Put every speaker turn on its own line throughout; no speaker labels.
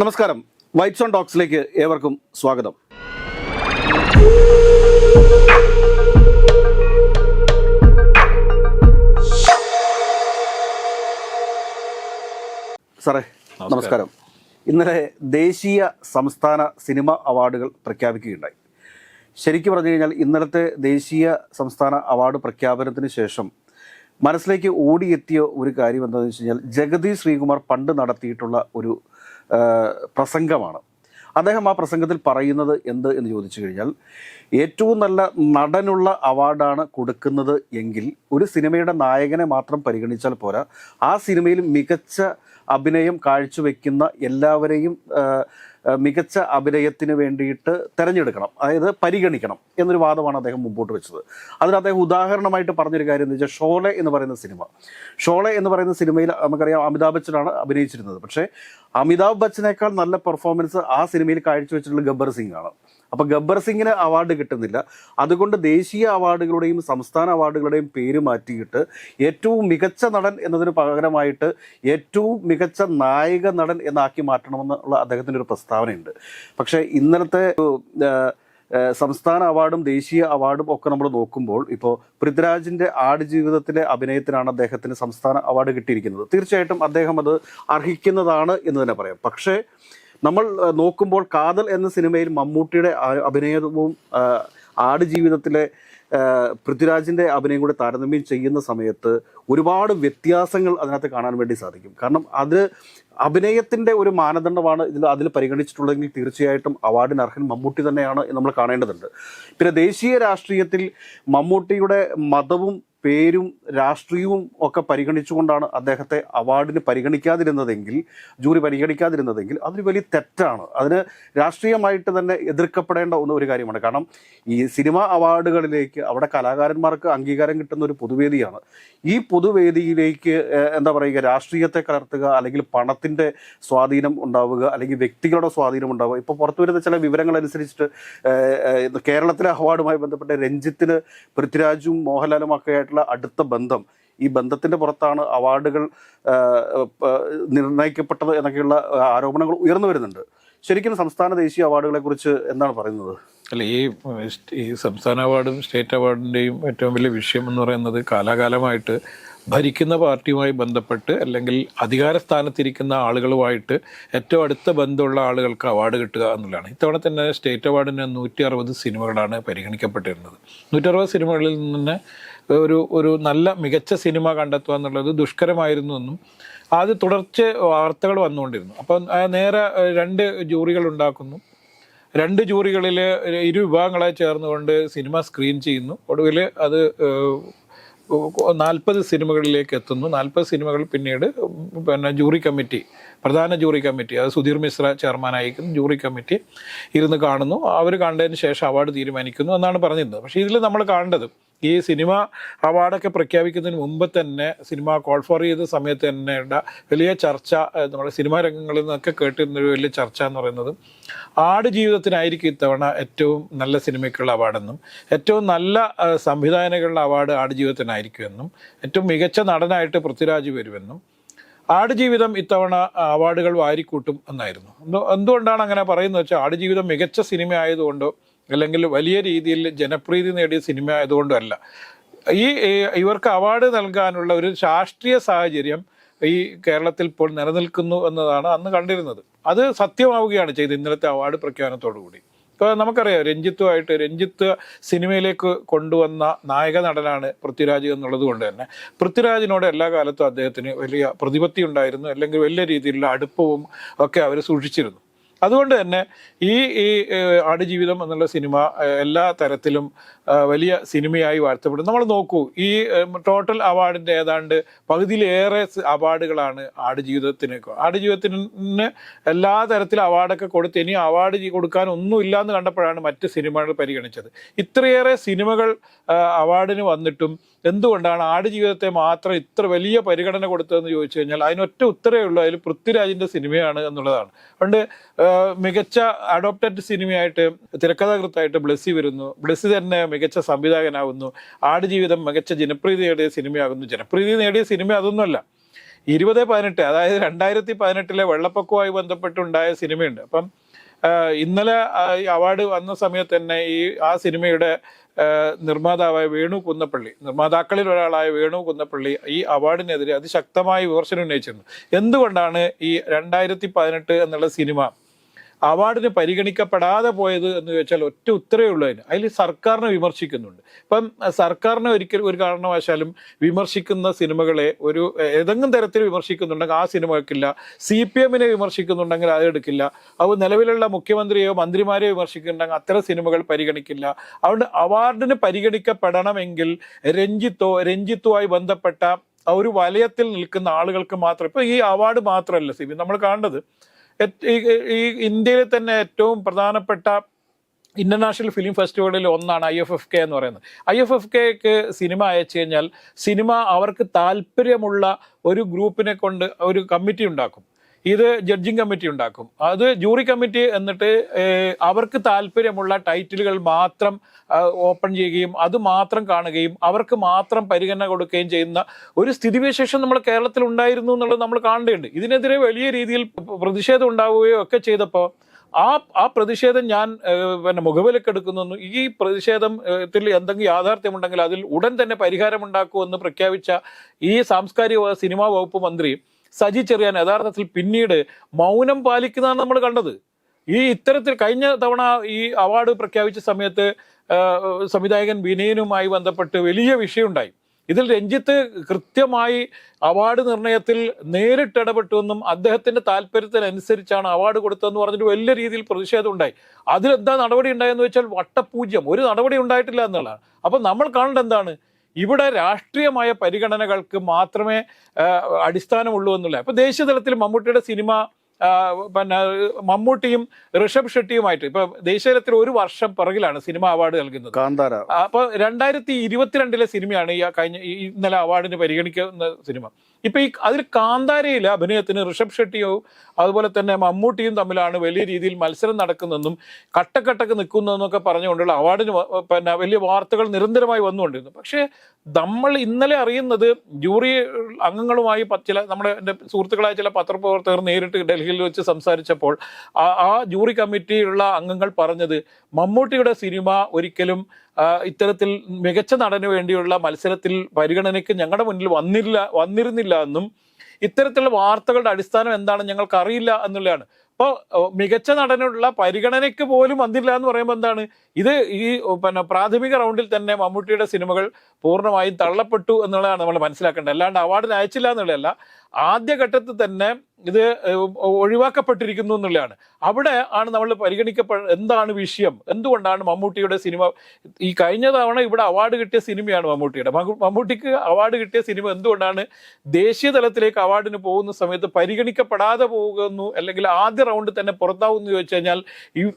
നമസ്കാരം. Whites on ടോക്സിലേക്ക് ഏവർക്കും സ്വാഗതം. സാറേ നമസ്കാരം. ഇന്നലെ ദേശീയ സംസ്ഥാന സിനിമ അവാർഡുകൾ പ്രഖ്യാപിക്കുകയുണ്ടായി. ശരിക്കും പറഞ്ഞു കഴിഞ്ഞാൽ ഇന്നലത്തെ ദേശീയ സംസ്ഥാന അവാർഡ് പ്രഖ്യാപനത്തിന് ശേഷം മനസ്സിലേക്ക് ഓടിയെത്തിയ ഒരു കാര്യം എന്താണെന്ന് വെച്ച് കഴിഞ്ഞാൽ ജഗതി ശ്രീകുമാർ പണ്ട് നടത്തിയിട്ടുള്ള ഒരു പ്രസംഗമാണ്. അദ്ദേഹം ആ പ്രസംഗത്തിൽ പറയുന്നത് എന്ത് എന്ന് ചോദിച്ചു കഴിഞ്ഞാൽ ഏറ്റവും നല്ല നടനുള്ള അവാർഡാണ് കൊടുക്കുന്നത് എങ്കിൽ ഒരു സിനിമയുടെ നായകനെ മാത്രം പരിഗണിച്ചാൽ പോരാ. ആ സിനിമയിൽ മികച്ച അഭിനയം കാഴ്ചവെക്കുന്ന എല്ലാവരെയും മികച്ച അഭിനയത്തിന് വേണ്ടിയിട്ട് തിരഞ്ഞെടുക്കണം. അതായത് പരിഗണിക്കണം എന്നൊരു വാദമാണ് അദ്ദേഹം മുമ്പോട്ട് വെച്ചത്. അതിന് അദ്ദേഹം ഉദാഹരണമായിട്ട് പറഞ്ഞൊരു കാര്യം എന്ന് വെച്ചാൽ ഷോളെ എന്ന് പറയുന്ന സിനിമ. ഷോളെ എന്ന് പറയുന്ന സിനിമയിൽ നമുക്കറിയാം അമിതാഭ് ബച്ചനാണ് അഭിനയിച്ചിരുന്നത്. പക്ഷേ അമിതാഭ് ബച്ചനേക്കാൾ നല്ല പെർഫോമൻസ് ആ സിനിമയിൽ കാഴ്ചവെച്ചിട്ടുള്ള ഗബ്ബർ സിംഗ് ആണ് അപ്പൊ ഗബ്ബർ സിംഗിന് അവാർഡ് കിട്ടുന്നില്ല. അതുകൊണ്ട് ദേശീയ അവാർഡുകളുടെയും സംസ്ഥാന അവാർഡുകളുടെയും പേര് മാറ്റിയിട്ട് ഏറ്റവും മികച്ച നടൻ എന്നതിന് പകരമായിട്ട് ഏറ്റവും മികച്ച നായക നടൻ എന്നാക്കി മാറ്റണമെന്നുള്ള അദ്ദേഹത്തിന്റെ ഒരു പ്രസ്താവനയുണ്ട്. പക്ഷേ ഇന്നലത്തെ സംസ്ഥാന അവാർഡും ദേശീയ അവാർഡും ഒക്കെ നമ്മൾ നോക്കുമ്പോൾ ഇപ്പോൾ പൃഥ്വിരാജിന്റെ ആടുജീവിതത്തിലെ അഭിനയത്തിനാണ് അദ്ദേഹത്തിന് സംസ്ഥാന അവാർഡ് കിട്ടിയിരിക്കുന്നത്. തീർച്ചയായിട്ടും അദ്ദേഹം അത് അർഹിക്കുന്നതാണ് എന്ന് തന്നെ പറയാം. പക്ഷേ നമ്മൾ നോക്കുമ്പോൾ കാതൽ എന്ന സിനിമയിൽ മമ്മൂട്ടിയുടെ അഭിനയവും ആട് ആടുജീവിതത്തിലെ പൃഥ്വിരാജിന്റെ അഭിനയം കൂടെ താരതമ്യം ചെയ്യുന്ന സമയത്ത് ഒരുപാട് വ്യത്യാസങ്ങൾ അതിനകത്ത് കാണാൻ വേണ്ടി സാധിക്കും. കാരണം അത് അഭിനയത്തിന്റെ ഒരു മാനദണ്ഡമാണ് ഇതിൽ അതിൽ പരിഗണിച്ചിട്ടുള്ളതെങ്കിൽ തീർച്ചയായിട്ടും അവാർഡിന് അർഹൻ മമ്മൂട്ടി തന്നെയാണ് നമ്മൾ കാണേണ്ടതുണ്ട്. പിന്നെ ദേശീയ രാഷ്ട്രീയത്തിൽ മമ്മൂട്ടിയുടെ മതവും പേരും രാഷ്ട്രീയവും ഒക്കെ പരിഗണിച്ചുകൊണ്ടാണ് അദ്ദേഹത്തെ അവാർഡിന് പരിഗണിക്കാതിരുന്നതെങ്കിൽ ജൂറി പരിഗണിക്കാതിരുന്നതെങ്കിൽ അതൊരു വലിയ തെറ്റാണ്. അതിന് രാഷ്ട്രീയമായിട്ട് തന്നെ എതിർക്കപ്പെടേണ്ട ഒരു കാര്യമാണ്. കാരണം ഈ സിനിമ അവാർഡുകളിലേക്ക് അവിടെ കലാകാരന്മാർക്ക് അംഗീകാരം കിട്ടുന്ന ഒരു പൊതുവേദിയാണ്. ഈ പൊതുവേദിയിലേക്ക് എന്താ പറയുക രാഷ്ട്രീയത്തെ കലർത്തുക അല്ലെങ്കിൽ പണത്തിന്റെ സ്വാധീനം ഉണ്ടാവുക അല്ലെങ്കിൽ വ്യക്തികളുടെ സ്വാധീനം ഉണ്ടാവുക. ഇപ്പോൾ പുറത്തു വരുന്ന ചില ഏഹ്, കേരളത്തിലെ അവാർഡുമായി ബന്ധപ്പെട്ട് രഞ്ജിത്തിന് പൃഥ്വിരാജും മോഹൻലാലും ഒക്കെ ആയിട്ടുള്ള അടുത്ത ബന്ധം. ഈ ബന്ധത്തിന്റെ പുറത്താണ് അവാർഡുകൾ നിർണയിക്കപ്പെട്ടത് എന്നൊക്കെയുള്ള ആരോപണങ്ങൾ ഉയർന്നു വരുന്നുണ്ട്. ശരിക്കും സംസ്ഥാന ദേശീയ അവാർഡുകളെ കുറിച്ച് എന്താണ് പറയുന്നത്?
അല്ല ഈ ഈ സംസ്ഥാന അവാർഡും സ്റ്റേറ്റ് അവാർഡിന്റെയും ഏറ്റവും വലിയ വിഷയം എന്ന് പറയുന്നത് കാലാകാലമായിട്ട് ഭരിക്കുന്ന പാർട്ടിയുമായി ബന്ധപ്പെട്ട് അല്ലെങ്കിൽ അധികാര സ്ഥാനത്തിരിക്കുന്ന ആളുകളുമായിട്ട് ഏറ്റവും അടുത്ത ബന്ധമുള്ള ആളുകൾക്ക് അവാർഡ് കിട്ടുക എന്നുള്ളതാണ്. ഇത്തവണ തന്നെ സ്റ്റേറ്റ് അവാർഡിന് നൂറ്റി അറുപത് സിനിമകളാണ് പരിഗണിക്കപ്പെട്ടിരുന്നത്. നൂറ്റി അറുപത് സിനിമകളിൽ നിന്ന് ഒരു ഒരു നല്ല മികച്ച സിനിമ കണ്ടെത്തുക എന്നുള്ളത് ദുഷ്കരമായിരുന്നു എന്നും അത് തുടർച്ച വാർത്തകൾ വന്നുകൊണ്ടിരുന്നു. അപ്പം നേരെ രണ്ട് ജൂറികൾ ഉണ്ടാക്കുന്നു. രണ്ട് ജൂറികളിൽ ഇരു വിഭാഗങ്ങളെ ചേർന്നുകൊണ്ട് സിനിമ സ്ക്രീൻ ചെയ്യുന്നു. ഒടുവിൽ അത് നാൽപ്പത് സിനിമകളിലേക്ക് എത്തുന്നു. നാൽപ്പത് സിനിമകൾ പിന്നീട് പിന്നെ ജൂറി കമ്മിറ്റി പ്രധാന ജൂറി കമ്മിറ്റി അത് സുധീർ മിശ്ര ചെയർമാനായിരിക്കും ജൂറി കമ്മിറ്റി ഇരുന്ന് കാണുന്നു. അവർ കണ്ടതിന് ശേഷം അവാർഡ് തീരുമാനിക്കുന്നു എന്നാണ് പറഞ്ഞിരുന്നത്. പക്ഷേ ഇതിൽ നമ്മൾ കാണേണ്ടത് ഈ സിനിമ അവാർഡൊക്കെ പ്രഖ്യാപിക്കുന്നതിന് മുമ്പ് തന്നെ സിനിമ കോൾ ഫോർ ചെയ്ത സമയത്ത് തന്നെ ഉള്ള വലിയ ചർച്ച നമ്മുടെ സിനിമാ രംഗങ്ങളിൽ നിന്നൊക്കെ കേട്ടിരുന്ന ഒരു വലിയ ചർച്ച എന്ന് പറയുന്നത് ആട് ജീവിതത്തിനായിരിക്കും ഇത്തവണ ഏറ്റവും നല്ല സിനിമയ്ക്കുള്ള അവാർഡെന്നും ഏറ്റവും നല്ല സംവിധായകനുള്ള അവാർഡ് ആട് ജീവിതത്തിനായിരിക്കുമെന്നും ഏറ്റവും മികച്ച നടനായിട്ട് പൃഥ്വിരാജ് വരുമെന്നും ആടുജീവിതം ഇത്തവണ അവാർഡുകൾ വാരിക്കൂട്ടും എന്നായിരുന്നു. എന്തുകൊണ്ടാണ് അങ്ങനെ പറയുന്നത് വെച്ചാൽ ആടുജീവിതം മികച്ച സിനിമ ആയതുകൊണ്ടോ അല്ലെങ്കിൽ വലിയ രീതിയിൽ ജനപ്രീതി നേടിയ സിനിമ ആയതുകൊണ്ടല്ല. ഈ ഇവർക്ക് അവാർഡ് നൽകാനുള്ള ഒരു ശാസ്ത്രീയ സാഹചര്യം ഈ കേരളത്തിൽ ഇപ്പോൾ നിലനിൽക്കുന്നു എന്നതാണ് അന്ന് കണ്ടിരുന്നത്. അത് സത്യമാവുകയാണ് ചെയ്ത് ഇന്നലത്തെ അവാർഡ് പ്രഖ്യാപനത്തോടു കൂടി. ഇപ്പോൾ നമുക്കറിയാം രഞ്ജിത്തുമായിട്ട് രഞ്ജിത്ത് സിനിമയിലേക്ക് കൊണ്ടുവന്ന നായക നടനാണ് പൃഥ്വിരാജ് എന്നുള്ളത് കൊണ്ട് തന്നെ. പൃഥ്വിരാജിനോട് എല്ലാ കാലത്തും അദ്ദേഹത്തിന് വലിയ പ്രതിപത്തി ഉണ്ടായിരുന്നു അല്ലെങ്കിൽ വലിയ രീതിയിലുള്ള അടുപ്പവും ഒക്കെ അവർ സൂക്ഷിച്ചിരുന്നു. അതുകൊണ്ട് തന്നെ ഈ ഈ ആടുജീവിതം എന്നുള്ള സിനിമ എല്ലാ തരത്തിലും വലിയ സിനിമയായി വാഴ്ത്തപ്പെടും നമ്മൾ നോക്കൂ ഈ ടോട്ടൽ അവാർഡിന്റെ ഏതാണ്ട് പകുതിയിലേറെ അവാർഡുകളാണ് ആടുജീവിതത്തിന് ആടുജീവിതത്തിന് എല്ലാ തരത്തിലും അവാർഡൊക്കെ കൊടുത്ത് ഇനി അവാർഡ് കൊടുക്കാൻ ഒന്നുമില്ല എന്ന് കണ്ടപ്പോഴാണ് മറ്റ് സിനിമകൾ പരിഗണിച്ചത്. ഇത്രയേറെ സിനിമകൾ അവാർഡിന് വന്നിട്ടും എന്തുകൊണ്ടാണ് ആടുജീവിതത്തെ മാത്രം ഇത്ര വലിയ പരിഗണന കൊടുത്തതെന്ന് ചോദിച്ചു കഴിഞ്ഞാൽ അതിനൊറ്റ ഉത്തരവേ ഉള്ളൂ. അതിൽ പൃഥ്വിരാജിന്റെ സിനിമയാണ് എന്നുള്ളതാണ്. അതുകൊണ്ട് മികച്ച അഡോപ്റ്റഡ് സിനിമയായിട്ട് തിരക്കഥാകൃത്തായിട്ട് ബ്ലെസ്സി വരുന്നു. ബ്ലെസ്സി തന്നെ മികച്ച സംവിധായകനാകുന്നു ആടുജീവിതം മികച്ച ജനപ്രീതി നേടിയ സിനിമയാകുന്നു. ജനപ്രീതി നേടിയ സിനിമ അതൊന്നുമല്ല. ഇരുപത് പതിനെട്ട് അതായത് രണ്ടായിരത്തി പതിനെട്ടിലെ വെള്ളപ്പൊക്കവുമായി ബന്ധപ്പെട്ടുണ്ടായ സിനിമയുണ്ട്. അപ്പം ഇന്നലെ അവാർഡ് വന്ന സമയത്ത് തന്നെ ഈ ആ സിനിമയുടെ നിർമ്മാതാവായ വേണു കുന്നപ്പള്ളി നിർമ്മാതാക്കളിൽ ഒരാളായ വേണു കുന്നപ്പള്ളി ഈ അവാർഡിനെതിരെ അതിശക്തമായ വിമർശനം ഉന്നയിച്ചിരുന്നു. എന്തുകൊണ്ടാണ് ഈ രണ്ടായിരത്തി പതിനെട്ട് എന്നുള്ള സിനിമ അവാർഡിന് പരിഗണിക്കപ്പെടാതെ പോയത് എന്ന് ചോദിച്ചാൽ ഒറ്റ ഉത്തരവേ ഉള്ളൂ അതിന്. അതിൽ സർക്കാരിനെ വിമർശിക്കുന്നുണ്ട്. ഇപ്പം സർക്കാരിനെ ഒരിക്കലും ഒരു കാരണവശാലും വിമർശിക്കുന്ന സിനിമകളെ ഒരു ഏതെങ്കിലും തരത്തിൽ വിമർശിക്കുന്നുണ്ടെങ്കിൽ ആ സിനിമ വെക്കില്ല സി പി എമ്മിനെ വിമർശിക്കുന്നുണ്ടെങ്കിൽ അത് എടുക്കില്ല. അത് നിലവിലുള്ള മുഖ്യമന്ത്രിയോ മന്ത്രിമാരെയോ വിമർശിക്കുന്നുണ്ടെങ്കിൽ അത്തരം സിനിമകൾ പരിഗണിക്കില്ല. അതുകൊണ്ട് അവാർഡിന് പരിഗണിക്കപ്പെടണമെങ്കിൽ രഞ്ജിത്തോ രഞ്ജിത്തുമായി ബന്ധപ്പെട്ട ഒരു വലയത്തിൽ നിൽക്കുന്ന ആളുകൾക്ക് മാത്രം. ഇപ്പം ഈ അവാർഡ് മാത്രമല്ല സി നമ്മൾ കാണേണ്ടത് ഈ- ഇന്ത്യയിൽ തന്നെ ഏറ്റവും പ്രധാനപ്പെട്ട ഇന്റർനാഷണൽ ഫിലിം ഫെസ്റ്റിവലിൽ ഒന്നാണ് ഐ എഫ് എഫ് കെ എന്ന് പറയുന്നത്. ഐ എഫ് എഫ് കെക്ക് സിനിമ അയച്ചു കഴിഞ്ഞാൽ സിനിമ അവർക്ക് താല്പര്യമുള്ള ഒരു ഗ്രൂപ്പിനെ കൊണ്ട് ഒരു കമ്മിറ്റി ഉണ്ടാക്കും. ഇത് ജഡ്ജിങ് കമ്മിറ്റി ഉണ്ടാക്കും. അത് ജൂറി കമ്മിറ്റി എന്നിട്ട് അവർക്ക് താല്പര്യമുള്ള ടൈറ്റിലുകൾ മാത്രം ഓപ്പൺ ചെയ്യുകയും അത് മാത്രം കാണുകയും അവർക്ക് മാത്രം പരിഗണന കൊടുക്കുകയും ചെയ്യുന്ന ഒരു സ്ഥിതിവിശേഷം നമ്മൾ കേരളത്തിൽ ഉണ്ടായിരുന്നു എന്നുള്ളത് നമ്മൾ കാണേണ്ടതുണ്ട്. ഇതിനെതിരെ വലിയ രീതിയിൽ പ്രതിഷേധം ഉണ്ടാവുകയോ ഒക്കെ ചെയ്തപ്പോൾ ആ ആ പ്രതിഷേധം ഞാൻ പിന്നെ മുഖവിലക്കെടുക്കുന്നു ഈ പ്രതിഷേധത്തിൽ എന്തെങ്കിലും യാഥാർത്ഥ്യമുണ്ടെങ്കിൽ അതിൽ ഉടൻ തന്നെ പരിഹാരമുണ്ടാക്കുമെന്ന് പ്രഖ്യാപിച്ച ഈ സാംസ്കാരിക സിനിമാ വകുപ്പ് മന്ത്രി സജി ചെറിയാൻ യഥാർത്ഥത്തിൽ പിന്നീട് മൗനം പാലിക്കുന്നതാണ് നമ്മൾ കണ്ടത്. ഈ ഇത്തരത്തിൽ കഴിഞ്ഞ തവണ ഈ അവാർഡ് പ്രഖ്യാപിച്ച സമയത്ത് സംവിധായകൻ വിനയനുമായി ബന്ധപ്പെട്ട് വലിയ വിഷയമുണ്ടായി. ഇതിൽ രഞ്ജിത്ത് കൃത്യമായി അവാർഡ് നിർണയത്തിൽ നേരിട്ട് ഇടപെട്ടുവെന്നും അദ്ദേഹത്തിന്റെ താല്പര്യത്തിനനുസരിച്ചാണ് അവാർഡ് കൊടുത്തതെന്ന് പറഞ്ഞിട്ട് വലിയ രീതിയിൽ പ്രതിഷേധം ഉണ്ടായി. അതിലെന്താ നടപടി ഉണ്ടായെന്ന് വെച്ചാൽ വട്ടപൂജ്യം. ഒരു നടപടി ഉണ്ടായിട്ടില്ല എന്നുള്ളതാണ്. അപ്പം നമ്മൾ കാണേണ്ടത് എന്താണ്? ഇവിടെ രാഷ്ട്രീയമായ പരിഗണനകൾക്ക് മാത്രമേ അടിസ്ഥാനമുള്ളൂ എന്നുള്ള. ഇപ്പൊ ദേശീയ തലത്തിൽ മമ്മൂട്ടിയുടെ സിനിമ പിന്നെ മമ്മൂട്ടിയും ഋഷഭ് ഷെട്ടിയുമായിട്ട്. ഇപ്പൊ ദേശീയത്തിൽ ഒരു വർഷം പിറകിലാണ് സിനിമ അവാർഡ് നൽകുന്നത്.
കാന്താര.
അപ്പൊ രണ്ടായിരത്തി ഇരുപത്തിരണ്ടിലെ സിനിമയാണ് ഈ കഴിഞ്ഞ ഇന്നലെ അവാർഡിന് പരിഗണിക്കുന്ന സിനിമ. ഇപ്പൊ ഈ അതിൽ കാന്താരയിലെ അഭിനയത്തിന് ഋഷഭ് ഷെട്ടിയും അതുപോലെ തന്നെ മമ്മൂട്ടിയും തമ്മിലാണ് വലിയ രീതിയിൽ മത്സരം നടക്കുന്നതെന്നും കട്ടക്കട്ടക്ക് നിൽക്കുന്നതെന്നൊക്കെ പറഞ്ഞുകൊണ്ടുള്ള അവാർഡിന് പിന്നെ വലിയ വാർത്തകൾ നിരന്തരമായി വന്നുകൊണ്ടിരുന്നു. പക്ഷേ നമ്മൾ ഇന്നലെ അറിയുന്നത് ജൂറി അംഗങ്ങളുമായി ചില നമ്മുടെ എന്റെ സുഹൃത്തുക്കളായ ചില പത്രപ്രവർത്തകർ നേരിട്ട് ഡൽഹിയിൽ വെച്ച് സംസാരിച്ചപ്പോൾ ആ ജൂറി കമ്മിറ്റിയിലുള്ള അംഗങ്ങൾ പറഞ്ഞത് മമ്മൂട്ടിയുടെ സിനിമ ഒരിക്കലും ഇത്തരത്തിൽ മികച്ച നടന് വേണ്ടിയുള്ള മത്സരത്തിൽ പരിഗണനയ്ക്ക് ഞങ്ങളുടെ മുന്നിൽ വന്നില്ല വന്നിരുന്നില്ല എന്നും ഇത്തരത്തിലുള്ള വാർത്തകളുടെ അടിസ്ഥാനം എന്താണെന്ന് ഞങ്ങൾക്ക് അറിയില്ല എന്നുള്ളതാണ് അപ്പോൾ മികച്ച നടനുള്ള പരിഗണനയ്ക്ക് പോലും വന്നില്ല എന്ന് പറയുമ്പോൾ എന്താണ്? ഇത് ഈ പിന്നെ പ്രാഥമിക റൗണ്ടിൽ തന്നെ മമ്മൂട്ടിയുടെ സിനിമകൾ പൂർണമായും തള്ളപ്പെട്ടു എന്നുള്ളതാണ് നമ്മൾ മനസ്സിലാക്കേണ്ടത്. അല്ലാണ്ട് അവാർഡിന് അയച്ചില്ല എന്നുള്ളതല്ല. ആദ്യഘട്ടത്തിൽ തന്നെ ഇത് ഒഴിവാക്കപ്പെട്ടിരിക്കുന്നു എന്നുള്ളതാണ്. അവിടെ ആണ് നമ്മൾ പരിഗണിക്കപ്പെ എന്താണ് വിഷയം? എന്തുകൊണ്ടാണ് മമ്മൂട്ടിയുടെ സിനിമ? ഈ കഴിഞ്ഞ തവണ ഇവിടെ അവാർഡ് കിട്ടിയ സിനിമയാണ് മമ്മൂട്ടിയുടെ. മമ്മൂട്ടിക്ക് അവാർഡ് കിട്ടിയ സിനിമ എന്തുകൊണ്ടാണ് ദേശീയ തലത്തിലേക്ക് അവാർഡിന് പോകുന്ന സമയത്ത് പരിഗണിക്കപ്പെടാതെ പോകുന്നു അല്ലെങ്കിൽ ആദ്യ റൗണ്ടിൽ തന്നെ പുറത്താവുമെന്ന് ചോദിച്ചു കഴിഞ്ഞാൽ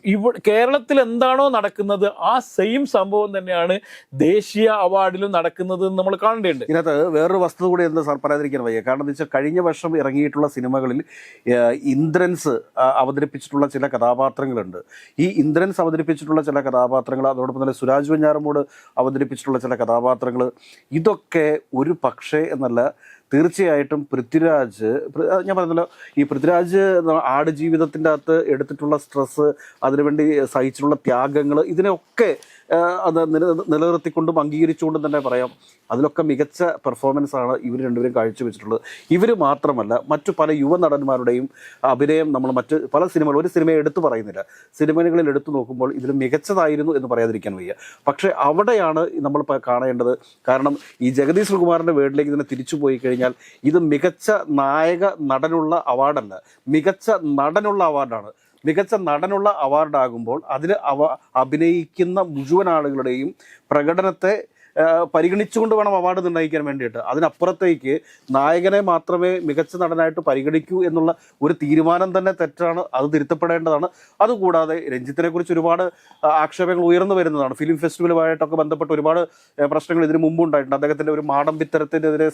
ഇവ്- കേരളത്തിൽ എന്താണോ നടക്കുന്നത് ആ സെയിം സംഭവം തന്നെയാണ് ദേശീയ അവാർഡിലും നടക്കുന്നത് നമ്മൾ കാണേണ്ടതുണ്ട്.
ഇതിനകത്ത് വേറൊരു വസ്തു കൂടി എന്താ സാർ പറയാതിരിക്കാൻ വയ്യ? കാരണം എന്താ വെച്ചാൽ കഴിഞ്ഞ വർഷം ഇറങ്ങിയിട്ടുള്ള സിനിമകളിൽ ഇന്ദ്രൻസ് അവതരിപ്പിച്ചിട്ടുള്ള ചില കഥാപാത്രങ്ങളുണ്ട്. ഈ ഇന്ദ്രൻസ് അവതരിപ്പിച്ചിട്ടുള്ള ചില കഥാപാത്രങ്ങൾ അതോടൊപ്പം തന്നെ സുരാജ് വെഞ്ഞാറമൂട് അവതരിപ്പിച്ചിട്ടുള്ള ചില കഥാപാത്രങ്ങൾ ഇതൊക്കെ ഒരു പക്ഷേ എന്നല്ല തീർച്ചയായിട്ടും പൃഥ്വിരാജ് ഞാൻ പറഞ്ഞല്ലോ ഈ പൃഥ്വിരാജ് ആടുജീവിതത്തിന്റെ അകത്ത് എടുത്തിട്ടുള്ള സ്ട്രെസ് അതിനുവേണ്ടി സഹിച്ചിട്ടുള്ള ത്യാഗങ്ങൾ ഇതിനൊക്കെ അത് നില നിലനിർത്തിക്കൊണ്ടും അംഗീകരിച്ചുകൊണ്ടും തന്നെ പറയാം. അതിലൊക്കെ മികച്ച പെർഫോമൻസ് ആണ് ഇവർ രണ്ടുപേരും കാഴ്ചവെച്ചിട്ടുള്ളത്. ഇവർ മാത്രമല്ല മറ്റു പല യുവ നടന്മാരുടെയും അഭിനയം നമ്മൾ മറ്റ് പല സിനിമകൾ ഒരു സിനിമയെ എടുത്തു പറയുന്നില്ല. സിനിമകളിൽ എടുത്തു നോക്കുമ്പോൾ ഇതിൽ മികച്ചതായിരുന്നു എന്ന് പറയാതിരിക്കാൻ വയ്യ. പക്ഷേ അവിടെയാണ് നമ്മൾ കാണേണ്ടത്. കാരണം ഈ ജഗദീശ് ശ്രീകുമാറിന്റെ വേർഡിലേക്ക് ഇതിനെ തിരിച്ചു പോയി കഴിഞ്ഞാൽ ഇത് മികച്ച നായക നടനുള്ള അവാർഡല്ല. മികച്ച നടനുള്ള അവാർഡാണ്. മികച്ച നടനുള്ള അവാർഡാകുമ്പോൾ അതിൽ അവ അഭിനയിക്കുന്ന മുഴുവൻ ആളുകളുടെയും പ്രകടനത്തെ പരിഗണിച്ചുകൊണ്ട് വേണം അവാർഡ് നിർണയിക്കാൻ വേണ്ടിയിട്ട്. അതിനപ്പുറത്തേക്ക് നായകനെ മാത്രമേ മികച്ച നടനായിട്ട് പരിഗണിക്കൂ എന്നുള്ള ഒരു തീരുമാനം തന്നെ തെറ്റാണ് അത് തിരുത്തപ്പെടേണ്ടതാണ്. അതുകൂടാതെ രഞ്ജിത്തിനെ കുറിച്ച് ഒരുപാട് ആക്ഷേപങ്ങൾ ഉയർന്നു വരുന്നതാണ്. ഫിലിം ഫെസ്റ്റിവലുമായിട്ടൊക്കെ ബന്ധപ്പെട്ട് ഒരുപാട് പ്രശ്നങ്ങൾ ഇതിനു മുമ്പ് ഉണ്ടായിട്ടുണ്ട് അദ്ദേഹത്തിന്റെ ഒരു മാടം വിത്തരത്തിനെതിരെ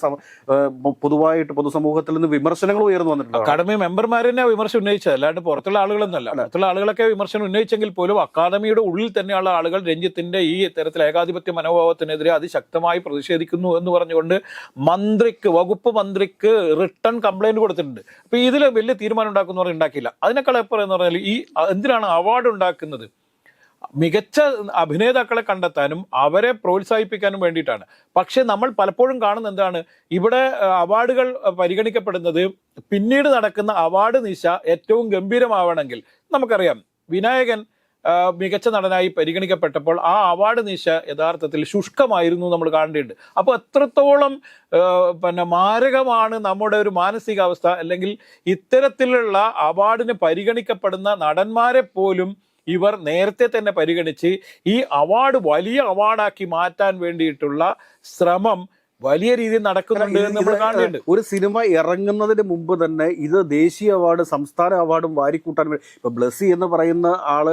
പൊതുവായിട്ട് പൊതുസമൂഹത്തിൽ നിന്ന് വിമർശനങ്ങൾ ഉയർന്നു വന്നിട്ടുണ്ട്.
അക്കാഡമി മെമ്പർമാർ തന്നെ വിമർശനം ഉന്നയിച്ചത്. അല്ലാണ്ട് പുറത്തുള്ള ആളുകളൊന്നല്ല പുറത്തുള്ള ആളുകളൊക്കെ വിമർശനം ഉന്നയിച്ചെങ്കിൽ പോലും അക്കാദമിയുടെ ഉള്ളിൽ തന്നെയുള്ള ആളുകൾ രഞ്ജിത്തിന്റെ ഈ തരത്തിൽ ഏകാധിപത്യ മനോഭാവത്തിനെതിരെ അതിശക്തമായി പ്രതിഷേധിക്കുന്നു എന്ന് പറഞ്ഞുകൊണ്ട് മന്ത്രിക്ക് വകുപ്പ് മന്ത്രിക്ക് റിട്ടേൺ കംപ്ലൈന്റ് കൊടുത്തിട്ടുണ്ട്. അപ്പോൾ ഇതിൽ വലിയ തീരുമാനം ഉണ്ടാക്കുന്ന പറഞ്ഞാൽ ഉണ്ടാക്കിയില്ല. അതിനേക്കാൾ എപ്പോൾ എന്ന് പറഞ്ഞാൽ ഈ എന്തിനാണ് അവാർഡ് ഉണ്ടാക്കുന്നത്? മികച്ച അഭിനേതാക്കളെ കണ്ടെത്താനും അവരെ പ്രോത്സാഹിപ്പിക്കാനും വേണ്ടിയിട്ടാണ്. പക്ഷേ നമ്മൾ പലപ്പോഴും കാണുന്ന എന്താണ്? ഇവിടെ അവാർഡുകൾ പരിഗണിക്കപ്പെടുന്നത് പിന്നീട് നടക്കുന്ന അവാർഡ് നിശ ഏറ്റവും ഗംഭീരമാവണമെങ്കിൽ നമുക്കറിയാം. വിനായകൻ മികച്ച നടനായി പരിഗണിക്കപ്പെട്ടപ്പോൾ ആ അവാർഡ് നിശ യഥാർത്ഥത്തിൽ ശുഷ്കമായിരുന്നു നമ്മൾ കാണേണ്ടതുണ്ട്. അപ്പോൾ എത്രത്തോളം പിന്നെ മാരകമാണ് നമ്മുടെ ഒരു മാനസികാവസ്ഥ അല്ലെങ്കിൽ ഇത്തരത്തിലുള്ള അവാർഡിന് പരിഗണിക്കപ്പെടുന്ന നടന്മാരെ പോലും ഇവർ നേരത്തെ തന്നെ പരിഗണിച്ച് ഈ അവാർഡ് വലിയ അവാർഡാക്കി മാറ്റാൻ വേണ്ടിയിട്ടുള്ള ശ്രമം വലിയ രീതിയിൽ നടക്കുന്നുണ്ട് നമ്മൾ കാണുന്നുണ്ട്.
ഒരു സിനിമ ഇറങ്ങുന്നതിന് മുമ്പ് തന്നെ ഇത് ദേശീയ അവാർഡ് സംസ്ഥാന അവാർഡും വാരിക്കൂട്ടാൻ വേണ്ടി ഇപ്പൊ ബ്ലസ്സി എന്ന് പറയുന്ന ആൾ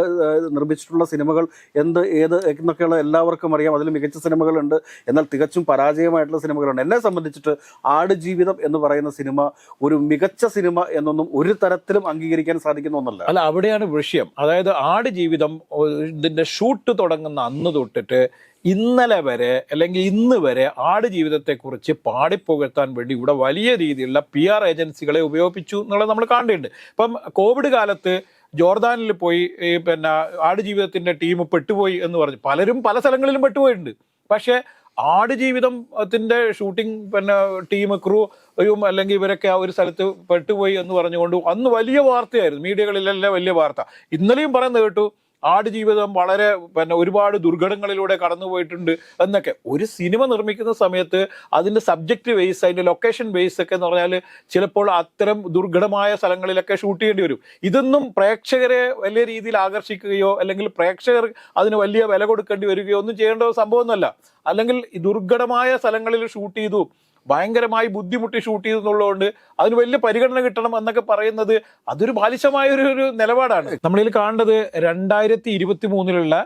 നിർമ്മിച്ചിട്ടുള്ള സിനിമകൾ എന്ത് ഏത് എന്നൊക്കെയുള്ള എല്ലാവർക്കും അറിയാം. അതിൽ മികച്ച സിനിമകളുണ്ട്. എന്നാൽ തികച്ചും പരാജയമായിട്ടുള്ള സിനിമകളുണ്ട്. എന്നെ സംബന്ധിച്ചിട്ട് ആട് ജീവിതം എന്ന് പറയുന്ന സിനിമ ഒരു മികച്ച സിനിമ എന്നൊന്നും ഒരു തരത്തിലും അംഗീകരിക്കാൻ സാധിക്കുന്ന ഒന്നല്ല.
അല്ല അവിടെയാണ് വിഷയം. അതായത് ആട് ജീവിതം ഇതിന്റെ ഷൂട്ട് തുടങ്ങുന്ന അന്ന് തൊട്ടിട്ട് ഇന്നലെ വരെ അല്ലെങ്കിൽ ഇന്ന് വരെ ആട് ജീവിതത്തെക്കുറിച്ച് പാടിപ്പുകഴ്ത്താൻ വേണ്ടി ഇവിടെ വലിയ രീതിയിലുള്ള പി ആർ ഏജൻസികളെ ഉപയോഗിച്ചു എന്നുള്ളത് നമ്മൾ കണ്ടിട്ടുണ്ട് ഇപ്പം കോവിഡ് കാലത്ത് ജോർദാനിൽ പോയി പിന്നെ ആട് ജീവിതത്തിന്റെ ടീം പെട്ടുപോയി എന്ന് പറഞ്ഞു. പലരും പല സ്ഥലങ്ങളിലും പെട്ടുപോയിട്ടുണ്ട്. പക്ഷേ ആടുജീവിതത്തിന്റെ ഷൂട്ടിംഗ് പിന്നെ ടീം ക്രൂയും അല്ലെങ്കിൽ ഇവരൊക്കെ ആ ഒരു സ്ഥലത്ത് പെട്ടുപോയി എന്ന് പറഞ്ഞുകൊണ്ട് അന്ന് വലിയ വാർത്തയായിരുന്നു. മീഡിയകളിലെല്ലാം വലിയ വാർത്ത. ഇന്നലെയും പറയുന്നത് കേട്ടു ആടുജീവിതം വളരെ പിന്നെ ഒരുപാട് ദുർഘടങ്ങളിലൂടെ കടന്നുപോയിട്ടുണ്ട് എന്നൊക്കെ. ഒരു സിനിമ നിർമ്മിക്കുന്ന സമയത്ത് അതിന്റെ സബ്ജക്റ്റ് ബേസ് അതിന്റെ ലൊക്കേഷൻ ബേസ് ഒക്കെ എന്ന് പറഞ്ഞാൽ ചിലപ്പോൾ അത്തരം ദുർഘടമായ സ്ഥലങ്ങളിലൊക്കെ ഷൂട്ട് ചെയ്യേണ്ടി വരും. ഇതൊന്നും പ്രേക്ഷകരെ വലിയ രീതിയിൽ ആകർഷിക്കുകയോ അല്ലെങ്കിൽ പ്രേക്ഷകർ അതിന് വലിയ വില കൊടുക്കേണ്ടി വരികയോ ഒന്നും ചെയ്യേണ്ട സംഭവമൊന്നുമല്ല. അല്ലെങ്കിൽ ദുർഘടമായ സ്ഥലങ്ങളിൽ ഷൂട്ട് ചെയ്തു ഭയങ്കരമായി ബുദ്ധിമുട്ടി ഷൂട്ട് ചെയ്തെന്നുള്ളതുകൊണ്ട് അതിന് വലിയ പരിഗണന കിട്ടണം എന്നൊക്കെ പറയുന്നത് അതൊരു ബാലിശമായ ഒരു ഒരു നിലപാടാണ്. നമ്മളിൽ കാണേണ്ടത് രണ്ടായിരത്തി ഇരുപത്തി മൂന്നിലുള്ള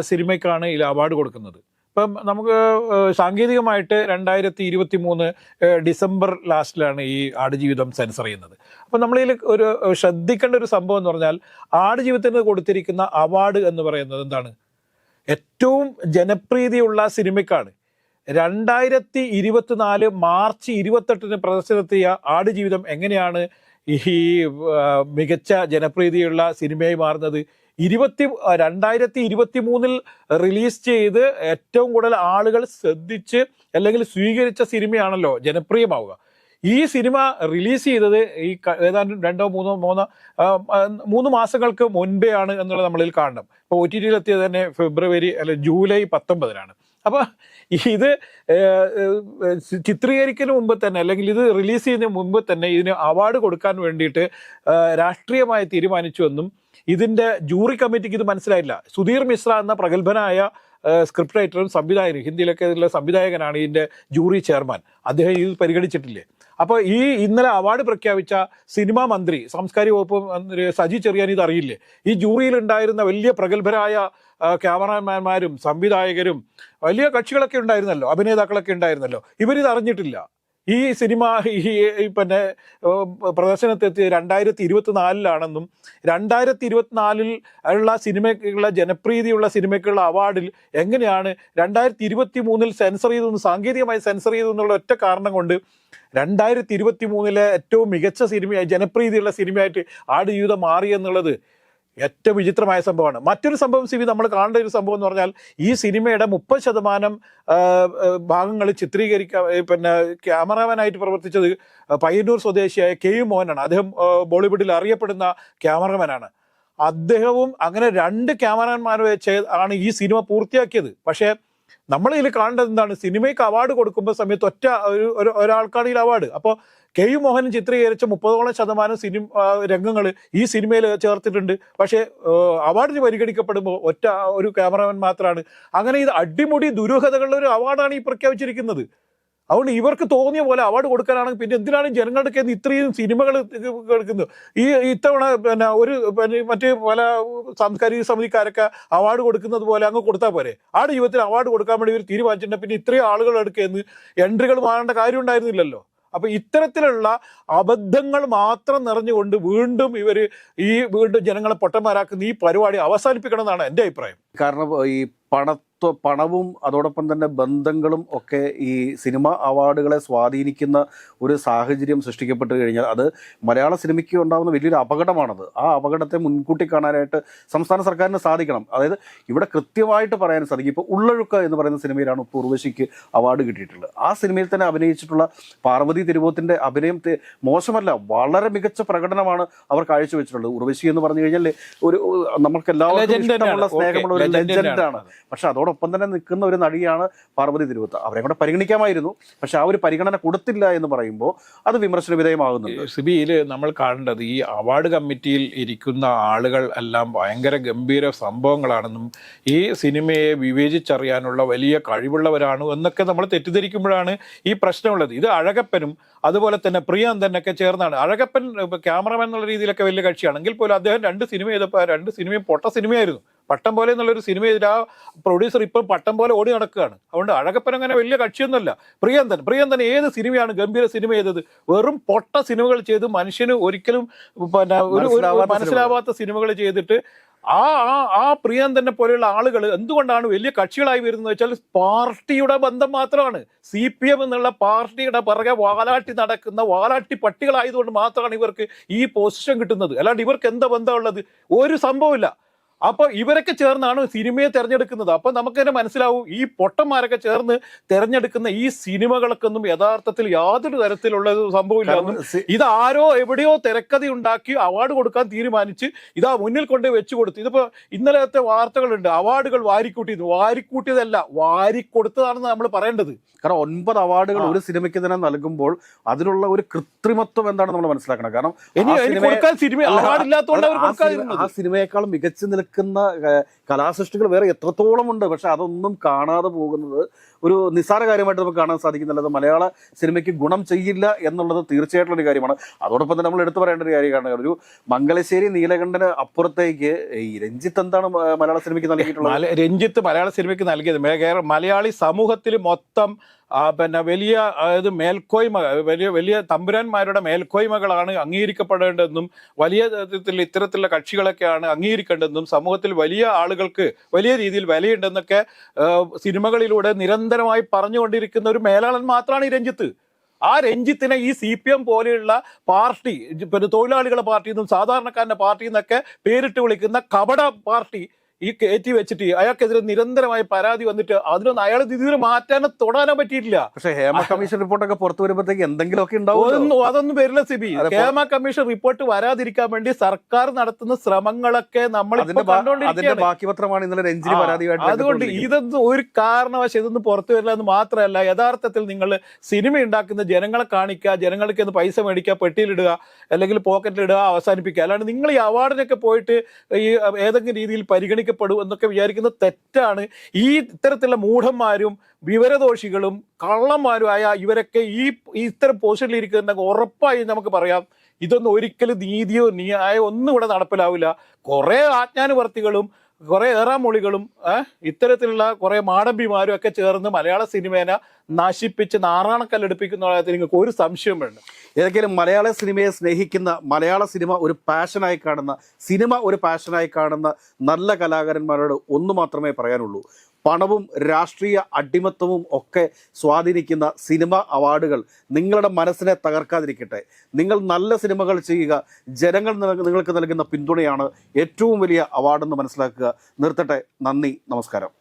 സിനിമയ്ക്കാണ് ഇതിൽ അവാർഡ് കൊടുക്കുന്നത്. ഇപ്പം നമുക്ക് സാങ്കേതികമായിട്ട് രണ്ടായിരത്തി ഇരുപത്തി മൂന്ന് ഡിസംബർ ലാസ്റ്റിലാണ് ഈ ആടുജീവിതം സെൻസർ ചെയ്യുന്നത്. അപ്പം നമ്മളിൽ ഒരു ശ്രദ്ധിക്കേണ്ട ഒരു സംഭവം എന്ന് പറഞ്ഞാൽ ആടുജീവിതത്തിന് കൊടുത്തിരിക്കുന്ന അവാർഡ് എന്ന് പറയുന്നത് എന്താണ്? ഏറ്റവും ജനപ്രീതിയുള്ള സിനിമയ്ക്കാണ്. രണ്ടായിരത്തി ഇരുപത്തിനാല് മാർച്ച് ഇരുപത്തെട്ടിന് പ്രദർശനത്തിയ ആടുജീവിതം എങ്ങനെയാണ് ഈ മികച്ച ജനപ്രീതിയുള്ള സിനിമയായി മാറുന്നത്? ഇരുപത്തി രണ്ടായിരത്തി ഇരുപത്തി മൂന്നിൽ റിലീസ് ചെയ്ത് ഏറ്റവും കൂടുതൽ ആളുകൾ ശ്രദ്ധിച്ച് അല്ലെങ്കിൽ സ്വീകരിച്ച സിനിമയാണല്ലോ ജനപ്രിയമാവുക. ഈ സിനിമ റിലീസ് ചെയ്തത് ഈ ഏതാണ്ട് രണ്ടോ മൂന്നോ മൂന്നോ മൂന്ന് മാസങ്ങൾക്ക് മുൻപേ ആണ് എന്നുള്ളത് നമ്മളിൽ കാണണം. ഇപ്പോൾ ഒ ടി ടിയിലെത്തിയത് തന്നെ ഫെബ്രുവരി അല്ലെ ജൂലൈ പത്തൊമ്പതിനാണ്. അപ്പൊ ഇത് ചിത്രീകരിക്കുന്ന മുമ്പ് തന്നെ അല്ലെങ്കിൽ ഇത് റിലീസ് ചെയ്യുന്ന മുമ്പ് തന്നെ ഇതിന് അവാർഡ് കൊടുക്കാൻ വേണ്ടിയിട്ട് രാഷ്ട്രീയമായി തീരുമാനിച്ചു എന്നും ഇതിന്റെ ജൂറി കമ്മിറ്റിക്ക് ഇത് മനസ്സിലായില്ല. സുധീർ മിശ്ര എന്ന പ്രഗത്ഭനായ സ്ക്രിപ്റ്റ് റൈറ്ററും സംവിധായകനും ഹിന്ദിയിലൊക്കെ ഉള്ള സംവിധായകനാണ് ഇതിന്റെ ജൂറി ചെയർമാൻ അദ്ദേഹം ഇത് പരിഗണിച്ചിട്ടില്ലേ? അപ്പോൾ ഈ ഇന്നലെ അവാർഡ് പ്രഖ്യാപിച്ച സിനിമാ മന്ത്രി സാംസ്കാരിക വകുപ്പ് മന്ത്രി സജി ചെറിയാൻ ഇത് അറിയില്ലേ? ഈ ജൂറിയിൽ ഉണ്ടായിരുന്ന വലിയ പ്രഗത്ഭരായ ക്യാമറാമാന്മാരും സംവിധായകരും വലിയ കക്ഷികളൊക്കെ ഉണ്ടായിരുന്നല്ലോ അഭിനേതാക്കളൊക്കെ ഉണ്ടായിരുന്നല്ലോ. ഇവരിത് അറിഞ്ഞിട്ടില്ല. ഈ സിനിമ ഈ പിന്നെ പ്രദർശനത്തെത്തിയത് രണ്ടായിരത്തി രണ്ടായിരത്തി ഇരുപത്തിനാലിലാണെന്നും രണ്ടായിരത്തി ഇരുപത്തിനാലിൽ ഉള്ള സിനിമയ്ക്കുള്ള ജനപ്രീതിയുള്ള സിനിമയ്ക്കുള്ള അവാർഡിൽ എങ്ങനെയാണ് രണ്ടായിരത്തി ഇരുപത്തി മൂന്നിൽ സെൻസർ ചെയ്തു സാങ്കേതികമായി സെൻസർ ചെയ്തു എന്നുള്ള ഒറ്റ കാരണം കൊണ്ട് രണ്ടായിരത്തി ഇരുപത്തി മൂന്നിലെ ഏറ്റവും മികച്ച സിനിമയായി ജനപ്രീതിയുള്ള സിനിമയായിട്ട് ആടുജീവിതം മാറി എന്നുള്ളത് ഏറ്റവും വിചിത്രമായ സംഭവമാണ്. മറ്റൊരു സംഭവം സി വി നമ്മൾ കാണേണ്ട ഒരു സംഭവം എന്ന് പറഞ്ഞാൽ ഈ സിനിമയുടെ മുപ്പത് ശതമാനം ഭാഗങ്ങൾ ചിത്രീകരിക്കാൻ പിന്നെ ക്യാമറാമാനായിട്ട് പ്രവർത്തിച്ചത് പയ്യന്നൂർ സ്വദേശിയായ കെ യു മോഹനാണ്. അദ്ദേഹം ബോളിവുഡിൽ അറിയപ്പെടുന്ന ക്യാമറമാനാണ്. അദ്ദേഹവും അങ്ങനെ രണ്ട് ക്യാമറമാൻമാരെ വെച്ച് ആണ് ഈ സിനിമ പൂർത്തിയാക്കിയത്. പക്ഷേ നമ്മളിതിൽ കാണേണ്ടത് എന്താണ്? സിനിമയ്ക്ക് അവാർഡ് കൊടുക്കുമ്പോൾ സമയത്ത് ഒറ്റ ഒരു- ഒരാൾക്കാണ് ഈ അവാർഡ്. അപ്പോൾ കെ യു മോഹനൻ ചിത്രീകരിച്ച മുപ്പതോളം ശതമാനം സിനിമ രംഗങ്ങൾ ഈ സിനിമയിൽ ചേർത്തിട്ടുണ്ട്. പക്ഷേ അവാർഡിന് പരിഗണിക്കപ്പെടുമ്പോൾ ഒറ്റ ഒരു ക്യാമറമാൻ മാത്രമാണ് അങ്ങനെ ഇത് അടിമുടി ദുരൂഹതകളുടെ ഒരു അവാർഡാണ് ഈ പ്രഖ്യാപിച്ചിരിക്കുന്നത്. അതുകൊണ്ട് ഇവർക്ക് തോന്നിയ പോലെ അവാർഡ് കൊടുക്കാനാണെങ്കിൽ പിന്നെ എന്തിനാണ് ജനങ്ങളുടെ ഇത്രയും സിനിമകൾ കൊടുക്കുന്നത് ഈ ഇത്തവണ പിന്നെ ഒരു പിന്നെ മറ്റ് പല സാംസ്കാരിക സമിതിക്കാരൊക്കെ അവാർഡ് കൊടുക്കുന്നത് പോലെ അങ്ങ് കൊടുത്താൽ പോരെ? ആ ജീവിതത്തിൽ അവാർഡ് കൊടുക്കാൻ വേണ്ടി ഇവർ തീരുമാനിച്ചിട്ടുണ്ട്? പിന്നെ ഇത്രയും ആളുകൾ എടുക്കുന്ന എൻട്രികൾ മാറേണ്ട കാര്യം ഉണ്ടായിരുന്നില്ലല്ലോ. അപ്പൊ ഇത്തരത്തിലുള്ള അബദ്ധങ്ങൾ മാത്രം നിറഞ്ഞുകൊണ്ട് വീണ്ടും ഇവർ ഈ വീണ്ടും ജനങ്ങളെ പൊട്ടന്മാരാക്കുന്ന ഈ പരിപാടി അവസാനിപ്പിക്കണം എന്നാണ് എന്റെ അഭിപ്രായം.
കാരണം ഈ പണ പണവും അതോടൊപ്പം തന്നെ ബന്ധങ്ങളും ഒക്കെ ഈ സിനിമ അവാർഡുകളെ സ്വാധീനിക്കുന്ന ഒരു സാഹചര്യം സൃഷ്ടിക്കപ്പെട്ട് കഴിഞ്ഞാൽ അത് മലയാള സിനിമയ്ക്ക് ഉണ്ടാകുന്ന വലിയൊരു അപകടമാണത്. ആ അപകടത്തെ മുൻകൂട്ടി കാണാനായിട്ട് സംസ്ഥാന സർക്കാരിന് സാധിക്കണം. അതായത് ഇവിടെ കൃത്യമായിട്ട് പറയാൻ സാധിക്കും. ഇപ്പോൾ ഉള്ളൊഴുക്ക എന്ന് പറയുന്ന സിനിമയിലാണ് ഇപ്പോൾ ഉർവശിക്ക് അവാർഡ് കിട്ടിയിട്ടുള്ളത്. ആ സിനിമയിൽ തന്നെ അഭിനയിച്ചിട്ടുള്ള പാർവതി തിരുവോത്തിന്റെ അഭിനയം മോശമല്ല വളരെ മികച്ച പ്രകടനമാണ് അവർ കാഴ്ചവെച്ചിട്ടുള്ളത്. ഉർവശി എന്ന് പറഞ്ഞു കഴിഞ്ഞാൽ ഒരു നമുക്ക് എല്ലാവർക്കും ഇഷ്ടമുള്ള സ്നേഹമുള്ള ഒരു
Okay, legend
ലെജൻഡ്
തന്നെയാണ്.
ആണ്. പക്ഷെ അതോടൊപ്പം തന്നെ നിൽക്കുന്ന ഒരു നടിയാണ് പാർവതി തിരുവത്ത്. അവരെ കൂടെ പരിഗണിക്കാമായിരുന്നു. പക്ഷെ ആ ഒരു പരിഗണന കൊടുത്തില്ല എന്ന് പറയുമ്പോൾ അത് വിമർശന വിധേയമാകുന്നുണ്ട്.
സിബിയിൽ നമ്മൾ കാണേണ്ടത് ഈ അവാർഡ് കമ്മിറ്റിയിൽ ഇരിക്കുന്ന ആളുകൾ എല്ലാം ഭയങ്കര ഗംഭീര സംഭവങ്ങളാണെന്നും ഈ സിനിമയെ വിവേചിച്ചറിയാനുള്ള വലിയ കഴിവുള്ളവരാണ് എന്നൊക്കെ നമ്മൾ തെറ്റിദ്ധരിക്കുമ്പോഴാണ് ഈ പ്രശ്നമുള്ളത്. ഇത് അഴകപ്പനും അതുപോലെ തന്നെ പ്രിയാന്തനൊക്കെ ചേർന്നാണ്. അഴകപ്പൻ ക്യാമറമാൻ എന്നുള്ള രീതിയിലൊക്കെ വലിയ കക്ഷിയാണെങ്കിൽ പോലും അദ്ദേഹം രണ്ട് സിനിമ ചെയ്തപ്പോൾ രണ്ട് സിനിമയും പൊട്ട സിനിമയായിരുന്നു. പട്ടം പോലെ എന്നുള്ളൊരു സിനിമ ചെയ്തിട്ട് ആ പ്രൊഡ്യൂസർ ഇപ്പം പട്ടം പോലെ ഓടി നടക്കുകയാണ്. അതുകൊണ്ട് അഴകപ്പൻ അങ്ങനെ വലിയ കക്ഷിയൊന്നുമല്ല. പ്രിയന്തൻ പ്രിയന്തൻ ഏത് സിനിമയാണ് ഗംഭീര സിനിമ ചെയ്തത്? വെറും പൊട്ട സിനിമകൾ ചെയ്ത് മനുഷ്യന് ഒരിക്കലും പിന്നെ ഒരു-
മനസ്സിലാവാത്ത
സിനിമകൾ ചെയ്തിട്ട് ആ ആ ആ പ്രിയന്തനെ പോലെയുള്ള ആളുകൾ എന്തുകൊണ്ടാണ് വലിയ കക്ഷികളായി വരുന്നത് വെച്ചാൽ പാർട്ടിയുടെ ബന്ധം മാത്രമാണ്. സി പി എം എന്നുള്ള പാർട്ടിയുടെ പിറകെ വാലാട്ടി നടക്കുന്ന വാലാട്ടി പട്ടികളായതുകൊണ്ട് മാത്രമാണ് ഇവർക്ക് ഈ പൊസിഷൻ കിട്ടുന്നത്. അല്ലാണ്ട് ഇവർക്ക് എന്താ ബന്ധമുള്ളത്? ഒരു സംഭവമില്ല. അപ്പൊ ഇവരൊക്കെ ചേർന്നാണ് സിനിമയെ തെരഞ്ഞെടുക്കുന്നത്. അപ്പൊ നമുക്ക് തന്നെ മനസ്സിലാവും ഈ പൊട്ടന്മാരൊക്കെ ചേർന്ന് തെരഞ്ഞെടുക്കുന്ന ഈ സിനിമകൾക്കൊന്നും യഥാർത്ഥത്തിൽ യാതൊരു തരത്തിലുള്ള സംഭവമില്ല. ഇത് ആരോ എവിടെയോ തിരക്കഥ ഉണ്ടാക്കി അവാർഡ് കൊടുക്കാൻ തീരുമാനിച്ച് ഇതാ മുന്നിൽ കൊണ്ട് വെച്ചു കൊടുത്തു. ഇതിപ്പോ ഇന്നലത്തെ വാർത്തകളുണ്ട്. അവാർഡുകൾ വാരിക്കൂട്ടിയത്. വാരിക്കൂട്ടിയതല്ല വാരിക്കൊടുത്തതാണെന്ന് നമ്മൾ പറയേണ്ടത്.
കാരണം ഒൻപത് അവാർഡുകൾ ഒരു സിനിമയ്ക്ക് തന്നെ നൽകുമ്പോൾ അതിനുള്ള ഒരു കൃത്രിമത്വം എന്താണ് നമ്മൾ മനസ്സിലാക്കണം. കാരണം ആ
സിനിമയെക്കാളും
മികച്ച
കൊടുക്കാൻ
നിൽക്കുന്ന കലാസൃഷ്ടികൾ വേറെ എത്രത്തോളം ഉണ്ട് പക്ഷെ അതൊന്നും കാണാതെ പോകുന്നത് ഒരു നിസ്സാര കാര്യമായിട്ട് നമുക്ക് കാണാൻ സാധിക്കുന്നില്ല മലയാള സിനിമയ്ക്ക് ഗുണം ചെയ്യില്ല എന്നുള്ളത് തീർച്ചയായിട്ടുള്ള ഒരു കാര്യമാണ്. അതോടൊപ്പം തന്നെ നമ്മൾ എടുത്തു പറയേണ്ട ഒരു കാര്യമാണ് ഒരു മംഗലശ്ശേരി നീലകണ്ഠന് അപ്പുറത്തേക്ക് ഈ രഞ്ജിത്ത് എന്താണ് മലയാള സിനിമയ്ക്ക് നൽകിയിട്ടുള്ളത്?
രഞ്ജിത്ത് മലയാള സിനിമയ്ക്ക് നൽകിയത്. മലയാളി സമൂഹത്തിൽ മൊത്തം പിന്നെ വലിയ അതായത് മേൽക്കോയ്മ വലിയ വലിയ തമ്പുരാന്മാരുടെ മേൽക്കോയ്മകളാണ് അംഗീകരിക്കപ്പെടേണ്ടതെന്നും വലിയ തരത്തിൽ ഇത്തരത്തിലുള്ള കക്ഷികളൊക്കെയാണ് അംഗീകരിക്കേണ്ടതെന്നും സമൂഹത്തിൽ വലിയ ആളുകൾക്ക് വലിയ രീതിയിൽ വിലയുണ്ടെന്നൊക്കെ സിനിമകളിലൂടെ നിരന്തരമായി പറഞ്ഞുകൊണ്ടിരിക്കുന്ന ഒരു മേലാളൻ മാത്രമാണ് ഈ രഞ്ജിത്ത്. ആ രഞ്ജിത്തിനെ ഈ സി പി എം പോലെയുള്ള പാർട്ടി തൊഴിലാളികളുടെ പാർട്ടിയിൽ നിന്നും സാധാരണക്കാരന്റെ പാർട്ടിയിൽ നിന്നൊക്കെ പേരിട്ട് വിളിക്കുന്ന കപട പാർട്ടി ഈ കയറ്റി വെച്ചിട്ട് അയാൾക്കെതിരെ നിരന്തരമായി പരാതി വന്നിട്ട് അതിനൊന്നും അയാൾ ഇതിന് മാറ്റാനോ തൊടാനോ പറ്റിയിട്ടില്ല.
പക്ഷെ ഹേമ കമ്മീഷൻ റിപ്പോർട്ടൊക്കെ പുറത്തു വരുമ്പോഴത്തേക്ക് എന്തെങ്കിലുമൊക്കെ ഉണ്ടാവും
അതൊന്നും വരില്ല സിബി.
ഹേമ
കേമ കമ്മീഷൻ റിപ്പോർട്ട് വരാതിരിക്കാൻ വേണ്ടി സർക്കാർ നടത്തുന്ന ശ്രമങ്ങളൊക്കെ നമ്മൾ
അതിന്റെ ബാക്കി പത്രമാണ് ഇന്നലെ രഞ്ജിനി പരാതിയായിട്ട്
അതുകൊണ്ട് ഇതൊന്നും ഒരു കാരണവശം ഇതൊന്നും പുറത്തു വരില്ല എന്ന് മാത്രമല്ല യഥാർത്ഥത്തിൽ നിങ്ങൾ സിനിമ ഉണ്ടാക്കുന്ന ജനങ്ങളെ കാണിക്കുക ജനങ്ങൾക്ക് ഒന്ന് പൈസ മേടിക്കുക പെട്ടിയിലിടുക അല്ലെങ്കിൽ പോക്കറ്റിലിടുക അവസാനിപ്പിക്കുക. അല്ലാണ്ട് നിങ്ങൾ ഈ അവാർഡിനൊക്കെ പോയിട്ട് ഈ ഏതെങ്കിലും രീതിയിൽ പരിഗണിക്കപ്പെടും എന്നൊക്കെ വിചാരിക്കുന്നത് തെറ്റാണ്. ഈ ഇത്തരത്തിലുള്ള മൂഢന്മാരും വിവരദോഷികളും കള്ളന്മാരും ആയ ഇവരൊക്കെ ഈ ഇത്തരം പോസ്റ്റിൽ ഇരിക്കുന്ന ഉറപ്പായി നമുക്ക് പറയാം. ഇതൊന്നും ഒരിക്കലും നീതിയോ ന്യായോ ഒന്നും ഇവിടെ നടപ്പിലാവില്ല. കുറേ ആജ്ഞാനുവർത്തികളും കുറെ ഏറാമൊളികളും ഇത്തരത്തിലുള്ള കുറേ മാടമ്പിമാരും ഒക്കെ ചേർന്ന് മലയാള സിനിമേനെ നശിപ്പിച്ച് നാറാണക്കല്ലെടുപ്പിക്കുന്ന കാര്യത്തിൽ നിങ്ങൾക്ക് ഒരു സംശയം വേണ്ട.
ഏതെങ്കിലും മലയാള സിനിമയെ സ്നേഹിക്കുന്ന മലയാള സിനിമ ഒരു പാഷനായി കാണുന്ന സിനിമ ഒരു പാഷനായി കാണുന്ന നല്ല കലാകാരന്മാരോട് ഒന്നു മാത്രമേ പറയാനുള്ളൂ. പണവും രാഷ്ട്രീയ അടിമത്തവും ഒക്കെ സ്വാധീനിക്കുന്ന സിനിമ അവാർഡുകൾ നിങ്ങളുടെ മനസ്സിനെ തകർക്കാതിരിക്കട്ടെ. നിങ്ങൾ നല്ല സിനിമകൾ ചെയ്യുക. ജനങ്ങൾ നിങ്ങൾക്ക് നൽകുന്ന പിന്തുണയാണ് ഏറ്റവും വലിയ അവാർഡെന്ന് മനസ്സിലാക്കുക. നിർത്തട്ടെ. നന്ദി. നമസ്കാരം.